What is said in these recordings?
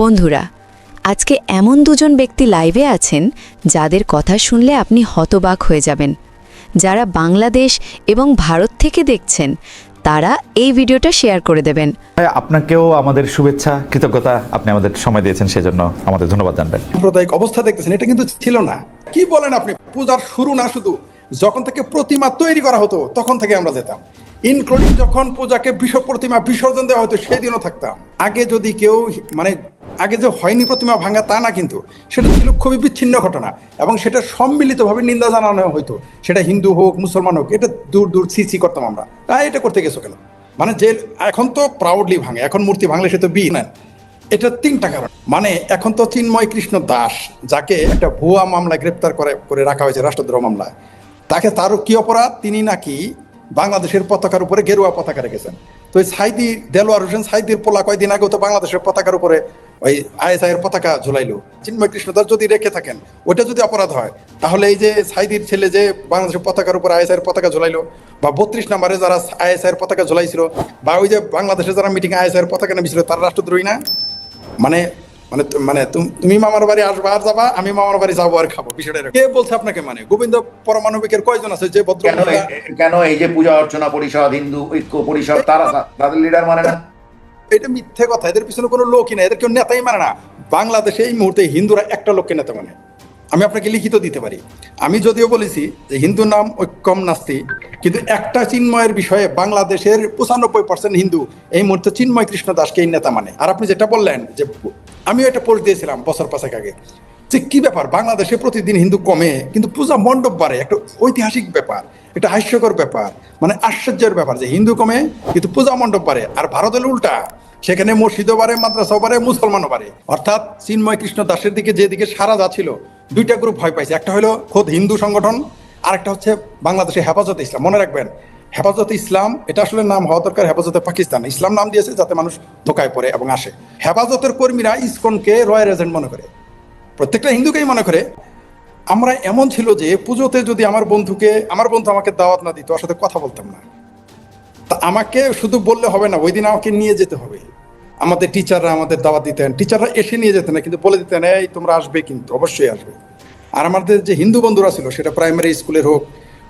বন্ধুরা আজকে এমন দুজন ব্যক্তি লাইভে আছেন যাদের কথা শুনলে আপনি হতবাক হয়ে যাবেন। যারা বাংলাদেশ এবং ভারত থেকে দেখছেন তারা এই ভিডিওটা শেয়ার করে দেবেন। আপনাকেও আমাদের শুভেচ্ছা কৃতজ্ঞতা আপনি আমাদের সময় দিয়েছেন সেজন্য আমাদের ধন্যবাদ জানবেন। সাম্প্রদায়িক অবস্থা দেখতেছেন এটা কিন্তু ছিল না। কি বলেন আপনি? পূজার শুরু না শুধু যখন থেকে প্রতিমা তৈরি করা হতো তখন থেকে আমরা যেতাম। ইনক্লুডিং যখন পূজাকে বিশ্ব প্রতিমা বিসর্জন দেওয়া হতো সেদিনও থাকতাম। আগে যদি কেউ মানে আগে যে হয়নি প্রতিমা ভাঙা তা না কিন্তু, সেটা ছিল খুবই বিচ্ছিন্ন ঘটনা এবং সেটা সম্মিলিতভাবে নিন্দা জানানো হতো সেটা হিন্দু হোক, মুসলমান হোক, এটা দূর দূর ছি ছি করতাম আমরা। তাই এটা করতে গেছো কেন? মানে যে এখন তো প্রাউডলি ভাঙে, এখন মূর্তি ভাঙলে সে তো বি নেন এটা তিনটা কারণ মানে এখন তো চিন্ময় কৃষ্ণ দাস, যাকে একটা ভুয়া মামলায় গ্রেপ্তার করে করে রাখা হয়েছে রাষ্ট্রদ্রোহ মামলায়, তাকে তারও কি অপরাধ? তিনি নাকি বাংলাদেশের পতাকার উপরে গেরুয়া পতাকা রেখেছেন। তো সাইদি, দেলোয়ার হোসেন সাইদির পোলা কয়দিন আগেও তো বাংলাদেশের পতাকার উপরে ওই এর পতাকা ঝুলাইলো। চিন্ময় কৃষ্ণ দাস যদি রেখে থাকেন, ওটা যদি অপরাধ হয়, তাহলে এই যে সাইদির ছেলে যে বাংলাদেশের পতাকার উপরে আইএসআই এর পতাকা ঝুলাইলো, বা বত্রিশ নম্বরে যারা এর পতাকা ঝুলাইছিল, বা ওই যে বাংলাদেশে যারা মিটিং আইএসআই এর পতাকা নেমেছিল, তারা রাষ্ট্রদ্রোহী না? মানে মানে মানে তুম- মামার বাড়ি আসবা, আর যাবা, আমি মামার বাড়ি যাব আর খাব, বিষয়টা কে বলছে আপনাকে মানে? গোবিন্দ পরমাণবিকের কয়জন আছে যে ভদ্র কেন এই যে পূজা অর্চনা পরিষদ, হিন্দু ঐক্য পরিষদ, তারা তাদের লিডার মানে না? এটা মিথ্যে কথা, এদের পিছনে কোনো লোকই না এদের কেউ নেতাই মানে না। বাংলাদেশে এই মুহূর্তে হিন্দুরা একটা লোককে নেতা মানে। আমি আপনাকে লিখিত দিতে পারি। আমি যদিও বলেছি যে হিন্দু নাম ঐক্যম নাস্তি, কিন্তু একটা চিন্ময়ের বিষয়ে বাংলাদেশের পঁচানব্বই পার্সেন্ট হিন্দু এই মুহূর্তে চিন্ময় কৃষ্ণ দাসকে এই নেতা মানে। আর আপনি যেটা বললেন যে আমিও এটা পোস্ট দিয়েছিলাম বছর পাঁচেক আগে। যে কি ব্যাপার? বাংলাদেশে প্রতিদিন হিন্দু কমে, কিন্তু পূজা মণ্ডপ বাড়ে, একটা ঐতিহাসিক ব্যাপার, একটা হাস্যকর ব্যাপার মানে আশ্চর্যের ব্যাপার যে হিন্দু কমে, কিন্তু পূজা মণ্ডপ বাড়ে, আর ভারত হলো উল্টা, সেখানে মসজিদও বাড়ে, মাদ্রাসাও বাড়ে, মুসলমানও বাড়ে। অর্থাৎ চিন্ময় কৃষ্ণ দাসের দিকে যেদিকে সারা যাচ্ছিল, দুইটা গ্রুপ ভয় পাইছে, একটা হলো খোদ হিন্দু সংগঠন, আর একটা হচ্ছে বাংলাদেশে হেফাজতে ইসলাম। মনে রাখবেন, হেফাজতে ইসলাম, এটা আসলে নাম হওয়া দরকার হেফাজতে পাকিস্তান। ইসলাম নাম দিয়েছে যাতে মানুষ ধোকায় পড়ে এবং আসে। হেফাজতের কর্মীরা ইসকনকে রয়্যাল এজেন্ট মনে করে। প্রত্যেকটা হিন্দুকেই মনে করে, আমরা এমন ছিল যে পুজোতে যদি আমার বন্ধুকে, আমার বন্ধু আমাকে দাওয়াত না দিত, ওর সাথে কথা বলতাম না। তা আমাকে শুধু বললে হবে না, ওই দিন আমাকে নিয়ে যেতে হবে। আমাদের টিচাররা আমাদের দাওয়াত দিতেন টিচাররা এসে নিয়ে যেতেন না, কিন্তু বলে দিতেন, এই, তোমরা আসবে কিন্তু, অবশ্যই আসবে। আর আমাদের যে হিন্দু বন্ধুরা ছিল, সেটা প্রাইমারি স্কুলের হোক,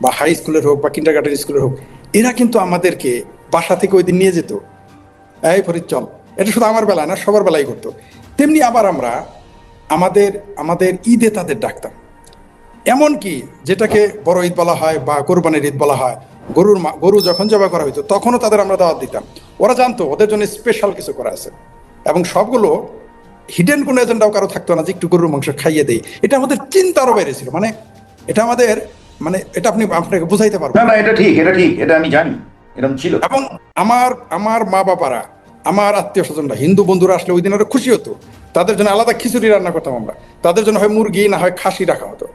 বা হাই স্কুলের হোক, বা কিন্ডার গার্ডেন স্কুলের হোক, এরা কিন্তু আমাদেরকে বাসা থেকে ওই দিন নিয়ে যেত। এই ফরিদ, চল। এটা শুধু আমার বেলায় না, সবার বেলায় করতো। তেমনি আবার আমরা আমাদের আমাদের ঈদে তাদের ডাকতাম। এমন কি যেটাকে বড় ঈদ বলা হয় বা কোরবানির ঈদ বলা হয় গরুর মা- গরু যখন জবা করা হইতো তখনও তাদের আমরা দাওয়াত দিতাম। ওরা জানতো ওদের জন্য স্পেশাল কিছু করা আছে। এবং সবগুলো হিডেন কোনো এজেন্ডাও কারও থাকতো না যে একটু গরুর মাংস খাইয়ে দেই। এটা আমাদের চিন্তারও বাইরে ছিল মানে এটা আমাদের মানে এটা আপনি আপনাকে বুঝাইতে পারবেন না না এটা ঠিক এটা ঠিক এটা আমি জানি এরকম ছিল। এবং আমার আমার মা বাবারা আমার আত্মীয় স্বজনরা, হিন্দু বন্ধুরা আসলে ওই দিন আরও খুশি হতো। তাদের জন্য আলাদা খিচুড়ি রান্না করতাম আমরা। তাদের জন্য হয় মুরগি, না হয় খাসি রাখা হতো।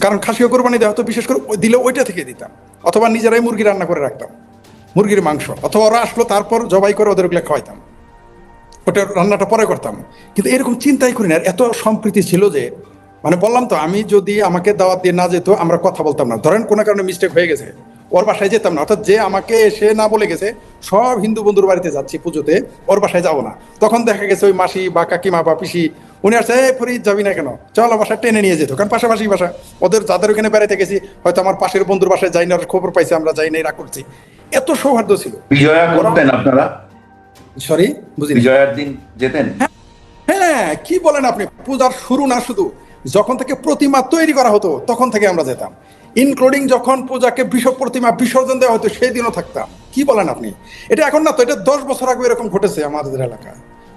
কারণ খাসিও কোরবানি দেওয়া হতো, বিশেষ করে দিলে ওইটা থেকে দিতাম। অথবা নিজেরাই মুরগি রান্না করে রাখতাম। মুরগির মাংস। অথবা ওরা আসলো, তারপর জবাই করে ওদের ওগুলো খাওয়াইতাম। ওটা রান্নাটা পরে করতাম। কিন্তু এরকম চিন্তাই করি না। এত সম্প্রীতি ছিল যে মানে বললাম তো, আমি যদি আমাকে দাওয়াত দিয়ে না যেত, আমরা কথা বলতাম না। ধরেন কোনো কারণে মিস্টেক হয়ে গেছে। ওর বাসায় যেতাম না। অর্থাৎ যে আমাকে এসে না বলে গেছে সব হিন্দু বন্ধুর বাড়িতে যাচ্ছি পুজোতে ওর বাসায় যাব না। তখন দেখা গেছে ওই মাসি বা কাকিমা বা পিসি উনি আসছে এই ফরিদ যাবি না কেন? চল বাসা টেনে নিয়ে যেত। কারণ পাশাপাশি বাসা। ওদের যাদের ওখানে বেড়াইতে গেছি হয়তো আমার পাশের বন্ধুর বাসায় যাই না খবর পাইছে আমরা যাই না এরা করছি। এত সৌহার্দ্য ছিল। বিজয়া করতেন আপনারা? সরি বুঝলি বিজয়ার দিন যেতেন? হ্যাঁ কি বলেন আপনি? পূজার শুরু না শুধু যখন থেকে প্রতিমা তৈরি করা হতো তখন থেকে আমরা যেতাম। ইনক্লুডিং যখন পূজাকে বিশ্ব প্রতিমা বিসর্জন দেওয়া হতো, সেই দিনও থাকতাম। কি বলেন আপনি? এটা এখন না তো, এটা দশ বছর আগে এরকম ঘটেছে আমাদের এলাকায়।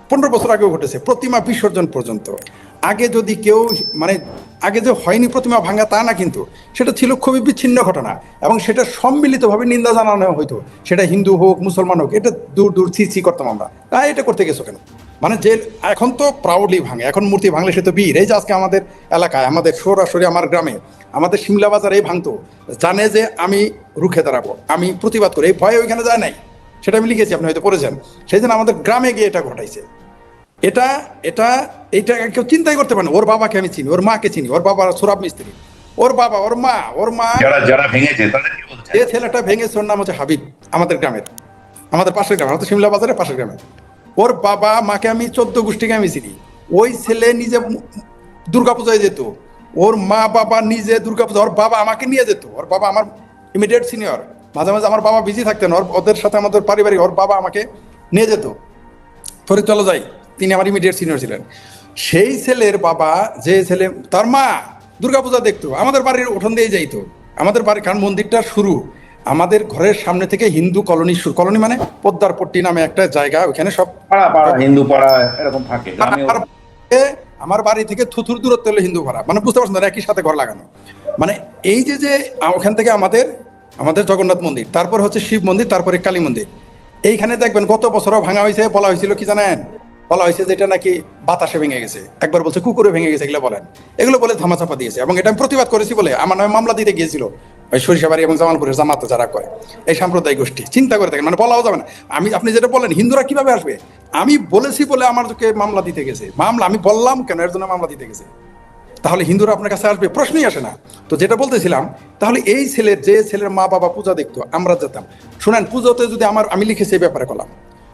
পনেরো বছর আগেও ঘটেছে, প্রতিমা বিসর্জন পর্যন্ত। আগে যদি কেউ মানে আগে যে হয়নি প্রতিমা ভাঙা তা না কিন্তু, সেটা ছিল খুবই বিচ্ছিন্ন ঘটনা। এবং সেটা সম্মিলিতভাবে নিন্দা জানানো হইতো, সেটা হিন্দু হোক, মুসলমান হোক, এটা দূর দূর, ছি ছি করতাম আমরা। তাই এটা করতে গেছো কেন? মানে যে এখন তো প্রাউডলি ভাঙে এখন মূর্তি ভাঙলে সে তো বীর। এই যে আজকে আমাদের এলাকায় আমাদের সরাসরি আমার গ্রামে আমাদের সিমলা বাজার এই ভাঙতো জানে যে আমি রুখে দাঁড়াবো আমি প্রতিবাদ করি। এই ভয়ে ওইখানে যায় নাই সেটা আমি লিখেছি আপনি হয়তো পড়েছেন। সেই জন্য আমাদের গ্রামে গিয়ে এটা ঘটাইছে। এটা এটা এটা কেউ চিন্তাই করতে পারে না। ওর বাবাকে আমি চিনি ওর মাকে চিনি ওর বাবা সুরাব মিস্ত্রি ওর বাবা ওর মা ওর মা। যারা যারা ভেঙেছে যে ছেলেটা ভেঙেছে ওর নাম হচ্ছে হাবিব আমাদের গ্রামের। আমাদের পাশের গ্রামে আমাদের সিমলা বাজারের পাশের গ্রামে ওর বাবা মাকে আমি চোদ্দ গোষ্ঠীকে আমি চিনি। ওই ছেলে নিজে দুর্গাপূজায় যেত। ওর মা বাবা নিজে দুর্গাপূজা ওর বাবা আমাকে নিয়ে যেত। ওর বাবা আমার ইমিডিয়েট সিনিয়র মাঝে মাঝে আমার বাবা বিজি থাকতেন। ওর ওদের সাথে আমাদের পারিবারিক ওর বাবা আমাকে নিয়ে যেত। ফরিদ, চলো যাই। তিনি আমার ইমিডিয়েট সিনিয়র ছিলেন। সেই ছেলের বাবা, যে ছেলে তার মা দুর্গাপূজা দেখতো। আমাদের বাড়ির উঠোন দিয়ে যাইতো। আমাদের বাড়ি কারণ মন্দিরটা শুরু। আমাদের ঘরের সামনে থেকে হিন্দু কলোনি শুরু কলোনি মানে পদ্মার পট্টি নামে একটা জায়গা ওখানে সব পাড়া পাড়া হিন্দু পাড়া এরকম থাকে। আমার বাড়ি থেকে থুথুর দূরত্ব হলো হিন্দু ভাড়া মানে বুঝতে পারছেন একই সাথে ঘর লাগানো। মানে এই যে যে ওখান থেকে আমাদের আমাদের জগন্নাথ মন্দির তারপর হচ্ছে শিব মন্দির তারপরে কালী মন্দির। এইখানে দেখবেন গত বছরও ভাঙা হয়েছে বলা হয়েছিল কি জানেন? বলা হয়েছে যে এটা নাকি বাতাসে ভেঙে গেছে। একবার বলছে কুকুরে ভেঙে গেছে এগুলো বলেন। এগুলো বলে ধামাচাপা দিয়েছে। এবং এটা আমি প্রতিবাদ করেছি বলে আমার নামে মামলা দিতে গিয়েছিল। ওই সরিষাবাড়ি এবং জামালপুরের জামাত যারা করে, এই সাম্প্রদায়িক গোষ্ঠী, চিন্তা করে দেখেন মানে বলাও যাবে না। আমি, আপনি যেটা বলেন হিন্দুরা কীভাবে আসবে? আমি বলেছি বলে আমাদেরকে মামলা দিতে গেছে। মামলা, আমি বললাম কেন? এর জন্য মামলা দিতে গেছে। তাহলে হিন্দুরা আপনার কাছে আসবে? প্রশ্নই আসে না। তো যেটা বলতেছিলাম, তাহলে এই ছেলের যে ছেলের মা বাবা পূজা দেখতো, আমরা যেতাম। শুনেন, পুজোতে যদি আমার, আমি লিখেছি এই ব্যাপারে কলাম।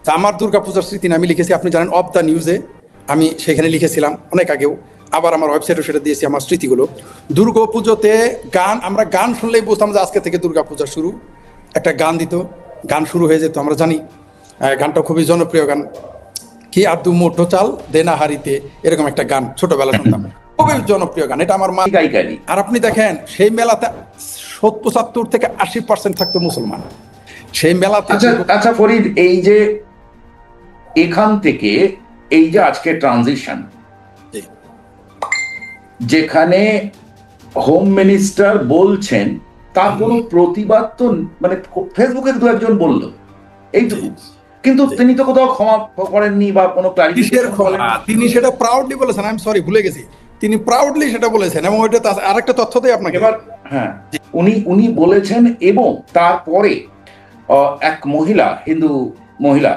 তা আমার দুর্গা পূজার স্মৃতি আমি লিখেছি, আপনি জানেন অফ দ্য নিউজে আমি সেখানে লিখেছিলাম, অনেক আগেও। আবার আমার ওয়েবসাইটে সেটা দিয়েছি আমার স্মৃতিগুলো। দুর্গা পুজোতে গান আমরা গান শুনলেই বুঝতাম যে আজকে থেকে দুর্গা পূজা শুরু। একটা গান দিত গান শুরু হয়ে যেত আমরা জানি গানটা খুবই জনপ্রিয় গান। কি আদু মোটো চাল দেনা হারিতে এরকম একটা গান ছোটবেলা শুনতাম। খুবই জনপ্রিয় গান এটা আমার মা আর আপনি দেখেন সেই মেলাতে সত্তর পঁচাত্তর থেকে আশি পার্সেন্ট থাকতো মুসলমান। সেই মেলাতে আচ্ছা আচ্ছা ফরিদ এই যে এখান থেকে এই যে আজকে ট্রানজিশন। যেখানে হোম মিনিস্টার বলছেন তার কোনো প্রতিবাদ তো মানে ফেসবুকে দু একজন বলল। এইটুকু। কিন্তু তিনি তো কোথাও ক্ষমা করেননি বা কোনো। তিনি সেটা প্রাউডলি বলেছেন আমি সরি ভুলে গেছি। তিনি প্রাউডলি সেটা বলেছেন এবং ওইটা আরেকটা তথ্য দেয় আপনাকে। এবার হ্যাঁ উনি উনি বলেছেন এবং তারপরে এক মহিলা হিন্দু মহিলা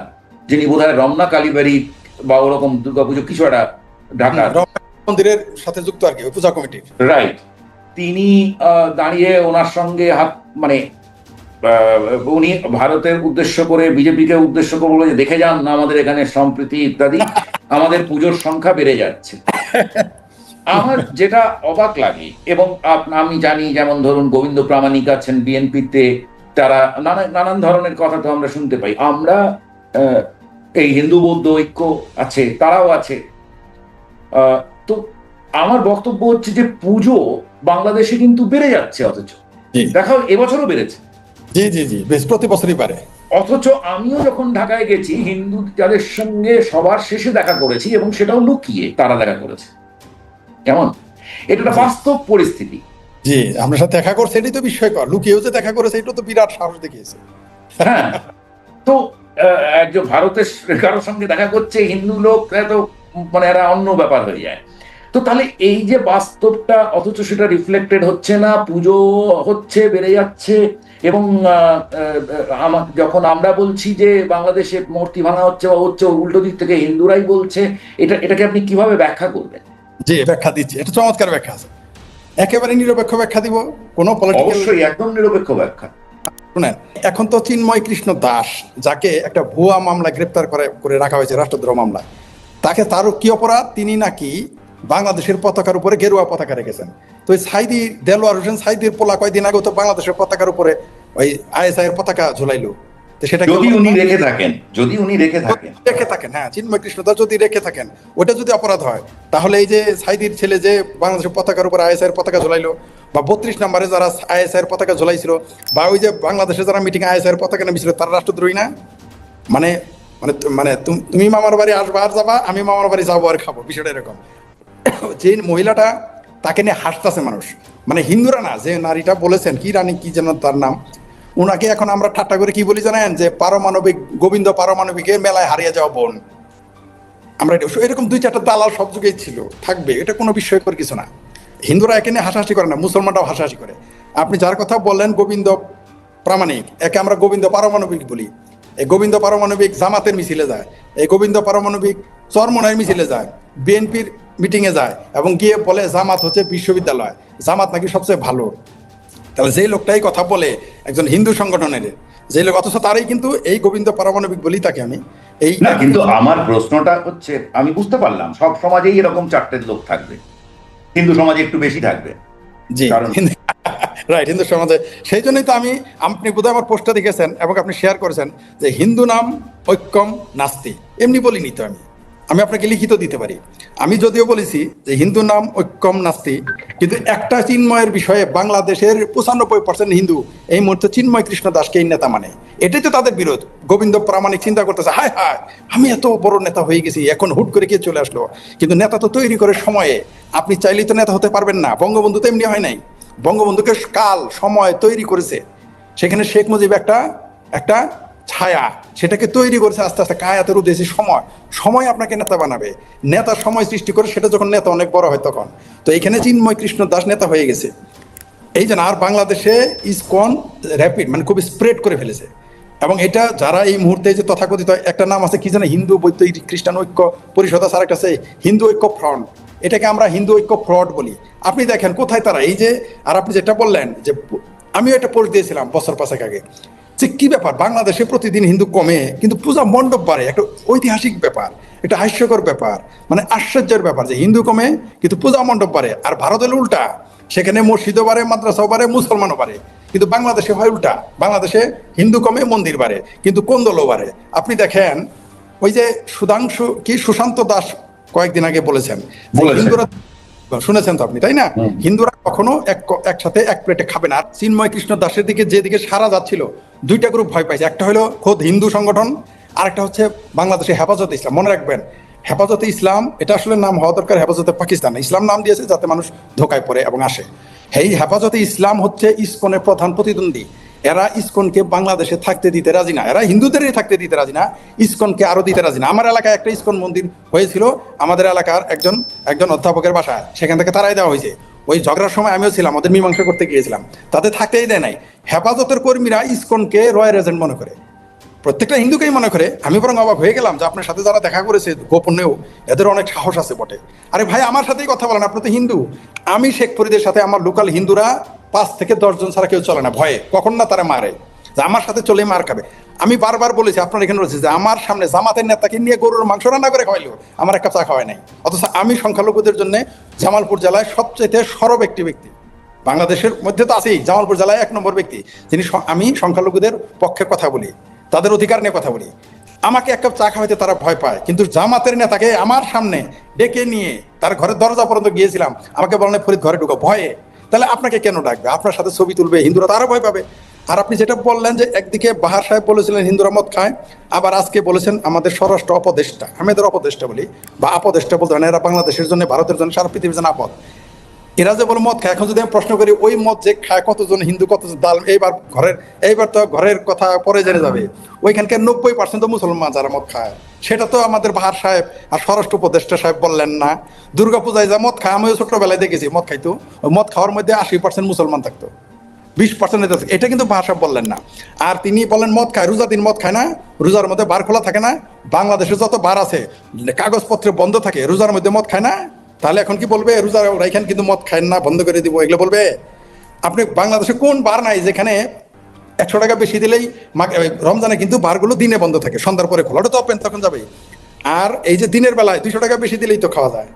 যিনি বোধহয় রমনা কালীবাড়ি বা ওরকম দুর্গাপুজো কিছু একটা ঢাকা রাম মন্দিরের সাথে যুক্ত আর কি ওই পূজা কমিটির। রাইট তিনি আহ, দাঁড়িয়ে ওনার সঙ্গে হাত মানে আহ, উনি ভারতের উদ্দেশ্য করে বিজেপিকে উদ্দেশ্য করে বলে দেখে যান না আমাদের এখানে সম্প্রীতি ইত্যাদি আমাদের পুজোর সংখ্যা বেড়ে যাচ্ছে। আমার যেটা অবাক লাগে এবং আপ- আমি জানি যেমন ধরুন গোবিন্দ প্রামাণিক আছেন বিএনপিতে তারা নানা নানান ধরনের কথা তো আমরা শুনতে পাই। আমরা আহ, এই হিন্দু বৌদ্ধ ঐক্য আছে তারাও আছে। আহ, তো আমার বক্তব্য হচ্ছে যে পুজো বাংলাদেশে কিন্তু বেড়ে যাচ্ছে অথচ। জি। দেখাও এবছরও বেড়েছে। জি জি জি বেশ প্রতি বছরই পারে। অথচ আমিও যখন ঢাকায় গেছি হিন্দু যাদের সঙ্গে সবার শেষে দেখা করেছি এবং সেটাও লুকিয়ে তারা দেখা করেছে। কেমন? এটা একটা বাস্তব পরিস্থিতি। জি আপনার সাথে দেখা করছে এটাই তো বিস্ময়কর। লুকিয়েও যে দেখা করেছে এটা তো বিরাট সাহস দেখিয়েছে। হ্যাঁ। তো একজন ভারতের কারোর সঙ্গে দেখা করছে হিন্দু লোক এত মানে একটা অন্য ব্যাপার হয়ে যায়। তো তাহলে এই যে বাস্তবটা অথচ সেটা রিফ্লেক্টেড হচ্ছে না পুজো হচ্ছে বেড়ে যাচ্ছে এবং যখন আমরা বলছি যে বাংলাদেশে মূর্তি ভাঙা হচ্ছে বা হচ্ছে উল্টো দিক থেকে হিন্দুরাই বলছে এটা এটাকে আপনি কীভাবে ব্যাখ্যা করবেন? যে ব্যাখ্যা দিচ্ছি। এটা চমৎকার ব্যাখ্যা আছে। একেবারে নিরপেক্ষ ব্যাখ্যা দিব? কোনো পলিটিক্যাল অবশ্যই একদম নিরপেক্ষ ব্যাখ্যা। শুনেন এখন তো চিন্ময় কৃষ্ণ দাস যাকে একটা ভুয়া মামলা গ্রেপ্তার করে করে রাখা হয়েছে রাষ্ট্রদ্রোহ মামলা তাকে তারও কি অপরাধ? তিনি নাকি বাংলাদেশের পতাকার উপরে গেরুয়া পতাকা রেখেছেন। তো সাইদি দেলোয়ার হোসেন সাইদির পোলা কয়দিন আগে তো বাংলাদেশের পতাকার উপরে ওই আইএসআই এর পতাকা ঝুলাইলো। সেটা যদি উনি রেখে থাকেন যদি উনি রেখে থাকেন। রেখে থাকেন হ্যাঁ চিন্ময় কৃষ্ণ যদি রেখে থাকেন ওটা যদি অপরাধ হয় তাহলে এই যে সাইদির ছেলে যে বাংলাদেশের পতাকার উপর আইএসআই এর পতাকা ঝুলাইলো বা বত্রিশ নম্বরে যারা আইএসআই এর পতাকা ঝুলাইছিল বা ওই যে বাংলাদেশে যারা মিটিং আইএসআই এর পতাকা নেমেছিল তারা রাষ্ট্রদ্রোহী না? মানে মানে মানে তুমি মামার বাড়ি আসবা আর যাবা আমি মামার বাড়ি যাব আর খাব বিষয়টা এরকম। যে মহিলাটা তাকে নিয়ে হাসতেছে মানুষ। মানে হিন্দুরা না, যে নারীটা বলেছেন, কি রানী, কি যেন তার নাম ওনাকে এখন আমরা ঠাট্টা করে কি বলি জানেন? যে পারমাণবিক, গোবিন্দ পারমাণবিকের মেলায় হারিয়ে যাওয়া বোন। আমরা এটা- এরকম দুই চারটা দালাল সব যুগেই ছিল। থাকবে, এটা কোনো বিস্ময়কর কিছু না। হিন্দুরা একে নিয়ে হাসাহাসি করে না, মুসলমানরাও হাসাহাসি করে। আপনি যার কথা বললেন, গোবিন্দ প্রামাণিক, একে আমরা গোবিন্দ পারমাণবিক বলি। এই গোবিন্দ পারমাণবিক জামাতের মিছিলে যায়, এই গোবিন্দ পারমাণবিক চরমনের মিছিলে যায়। বিএনপির মিটিংয়ে যায় এবং গিয়ে বলে জামাত হচ্ছে বিশ্ববিদ্যালয়। জামাত নাকি সবচেয়ে ভালো? তাহলে যে লোকটাই কথা বলে একজন হিন্দু সংগঠনের যে লোক অথচ তারই কিন্তু এই গোবিন্দ পারমাণবিক বলি তাকে আমি এই না কিন্তু আমার প্রশ্নটা হচ্ছে আমি বুঝতে পারলাম সব সমাজেই এরকম চারটে লোক থাকবে। হিন্দু সমাজে একটু বেশি থাকবে। জি কারণ- রাইট হিন্দু সমাজে। সেই জন্যই তো আমি আপনি বোধহয় আমার পোস্টটা দেখেছেন এবং আপনি শেয়ার করেছেন যে হিন্দু নাম ঐক্যম নাস্তি। এমনি বলিনি তো আমি। আমি আপনাকে লিখিত দিতে পারি। আমি যদিও বলেছি যে হিন্দু নাম ঐক্যম নাস্তি, কিন্তু একটা চিন্ময়ের বিষয়ে বাংলাদেশের পঁচানব্বই পার্সেন্ট হিন্দু এই মুহূর্তে চিন্ময় কৃষ্ণ দাসকে এই নেতা মানে। এটাই তো তাদের বিরোধ। গোবিন্দ প্রামাণিক চিন্তা করতেছে, হায় হায়, আমি এত বড় নেতা হয়ে গেছি, এখন হুট করে কে চলে আসলো? কিন্তু নেতা তো তৈরি করে সময়ে। আপনি চাইলেই তো নেতা হতে পারবেন না, বঙ্গবন্ধু তো এমনি হয় নাই। বঙ্গবন্ধুকে কাল সময় তৈরি করেছে। সেখানে শেখ মুজিব একটা একটা ছায়া, সেটাকে তৈরি করেছে আস্তে আস্তে কায়াতের উদ্দেশ্যে সময়। সময় আপনাকে নেতা বানাবে। নেতা সময় সৃষ্টি করে সেটা যখন নেতা অনেক বড় হয় তখন। তো এখানে চিন্ময় কৃষ্ণ দাস নেতা হয়ে গেছে। এই জন্য আর বাংলাদেশে ইসকন র্যাপিড মানে খুব স্প্রেড করে ফেলেছে। এবং এটা যারা এই মুহূর্তে যে তথাকথিত একটা নাম আছে, কি জানে, হিন্দু বৈদ্য খ্রিস্টান ঐক্য পরিষদ আছে, আরেকটা আছে হিন্দু ঐক্য ফ্রন্ট। এটাকে আমরা হিন্দু ঐক্য ফ্রড বলি। আপনি দেখেন কোথায় তারা, এই যে, আর আপনি যেটা বললেন যে, আমিও এটা পড়ে দিয়েছিলাম বছর পাঁচেক আগে। যে কি ব্যাপার বাংলাদেশে প্রতিদিন হিন্দু কমে কিন্তু পূজা মণ্ডপ বাড়ে একটা ঐতিহাসিক ব্যাপার একটা হাস্যকর ব্যাপার মানে আশ্চর্যের ব্যাপার যে হিন্দু কমে কিন্তু পূজা মণ্ডপ বাড়ে আর ভারত হলো উল্টা সেখানে মসজিদও বাড়ে মাদ্রাসাও বাড়ে মুসলমানও বাড়ে কিন্তু বাংলাদেশে হয় উল্টা বাংলাদেশে হিন্দু কমে মন্দির বাড়ে কিন্তু কোন্দলও বাড়ে আপনি দেখেন ওই যে সুধাংশু কি সুশান্ত দাস কয়েকদিন আগে বলেছেন। হিন্দুরা শুনেছেন তো আপনি তাই না? হিন্দুরা কখনো এক একসাথে এক প্লেটে খাবে না। চিন্ময় কৃষ্ণ দাসের দিকে যেদিকে সারা যাচ্ছিল দুইটা গ্রুপ ভয় পাইছে। একটা হলো খোদ হিন্দু সংগঠন আরেকটা হচ্ছে বাংলাদেশে হেফাজতে ইসলাম। মনে রাখবেন হেফাজতে ইসলাম এটা আসলে নাম হওয়া দরকার হেফাজতে পাকিস্তান। ইসলাম নাম দিয়েছে যাতে মানুষ ধোকায় পড়ে এবং আসে। এই হেফাজতে ইসলাম হচ্ছে ইসকনের প্রধান প্রতিদ্বন্দ্বী। এরা ইসকনকে বাংলাদেশে থাকতে দিতে রাজি না। এরা হিন্দুদেরই থাকতে দিতে রাজি না, ইসকনকে আরও দিতে রাজি না। আমার এলাকায় একটা ইসকন মন্দির হয়েছিল, আমাদের এলাকার একজন একজন অধ্যাপকের বাসায় সেখান থেকে তারাই দেওয়া হয়েছে। ওই ঝগড়ার সময় আমিও ছিলাম, ওদের মীমাংসা করতে গিয়েছিলাম। তাদের থাকতেই দেয় নাই। হেফাজতের কর্মীরা ইসকনকে রয়্যাল এজেন্ট মনে করে। প্রত্যেকটা হিন্দুকেই মনে করে। আমি বরং অবাক হয়ে গেলাম যে আপনার সাথে যারা দেখা করেছে, গোপনেও, এদের অনেক সাহস আছে বটে। আরে ভাই, আমার সাথেই কথা বলেন, আপনি তো হিন্দু। আমি শেখ ফরিদের সাথে আমার লোকাল হিন্দুরা পাঁচ থেকে দশজন ছাড়া কেউ চলে না, ভয়ে। কখন না তারা মারে? যে আমার সাথে চলে মার খাবে। আমি বারবার বলেছি, আপনার এখানে রয়েছে, যে আমার সামনে জামাতের নেতাকে নিয়ে গরুর মাংস রান্না করে খাওয়াইলো, আমার এক কাপ চা খাওয়াই নাই। অথচ আমি সংখ্যালঘুদের জন্য জামালপুর জেলায় সবচেয়ে সরব একটি ব্যক্তি। বাংলাদেশের মধ্যে তো আছেই, জামালপুর জেলায় এক নম্বর ব্যক্তি, যিনি আমি সংখ্যালঘুদের পক্ষে কথা বলি, তাদের অধিকার নিয়ে কথা বলি। আমাকে এক কাপ চা খাওয়াইতে তারা ভয় পায়, কিন্তু জামাতের নেতাকে আমার সামনে ডেকে নিয়ে তার ঘরের দরজা পর্যন্ত গিয়েছিলাম, আমাকে বলেন ফরিদ, ঘরে ঢুকো। ভয়ে। তাহলে আপনাকে কেন ডাকবে? আপনার সাথে ছবি তুলবে হিন্দুরা তারা ভয় পাবে। আর আপনি যেটা বললেন যে একদিকে বাহার সাহেব বলেছিলেন হিন্দুরা মত খায় আবার আজকে বলেছেন আমাদের স্বরাষ্ট্র অপদেষ্টা আমি এদের অপদেষ্টা বলি বা আপদেষ্টা বলতে হয় না, এরা বাংলাদেশের জন্য ভারতের জন্য সারা পৃথিবীর জন্য আপদ। এরা যে বলে মদ খায়, এখন যদি আমি প্রশ্ন করি, ওই মদ যে খায় কতজন, হিন্দু কতজন, দাল, এইবার ঘরের, এইবার তো ঘরের কথা পরে জেনে যাবে। ওইখানকার নব্বই পার্সেন্ট তো মুসলমান যারা মদ খায়। সেটা তো আমাদের বাহার সাহেব আর স্বরাষ্ট্র উপদেষ্টা সাহেব বললেন না। দুর্গাপূজায় যা মদ খায়, আমিও ছোট্টবেলায় দেখেছি মদ খাইতো। মদ খাওয়ার মধ্যে আশি পার্সেন্ট মুসলমান থাকতো। বিশ পার্সেন্ট এটা কিন্তু ভাষা বললেন না। আর তিনি বলেন, মদ খায় রোজা দিন মদ খায় না, রোজার মধ্যে বার খোলা থাকে না। বাংলাদেশে যত বার আছে, কাগজপত্র বন্ধ থাকে, রোজার মধ্যে মদ খায় না। তাহলে এখন কি বলবে? রোজা এখানে কিন্তু মদ খায় না, বন্ধ করে দিব, এগুলো বলবে? আপনি বাংলাদেশে কোন বার নাই যেখানে একশো টাকা বেশি দিলেই রমজানে কিন্তু বারগুলো দিনে বন্ধ থাকে, সন্ধ্যার পরে খোলা। ওটা তো অপেন তখন যাবে আর এই যে দিনের বেলায় দুশো টাকা বেশি দিলেই তো খাওয়া যায়।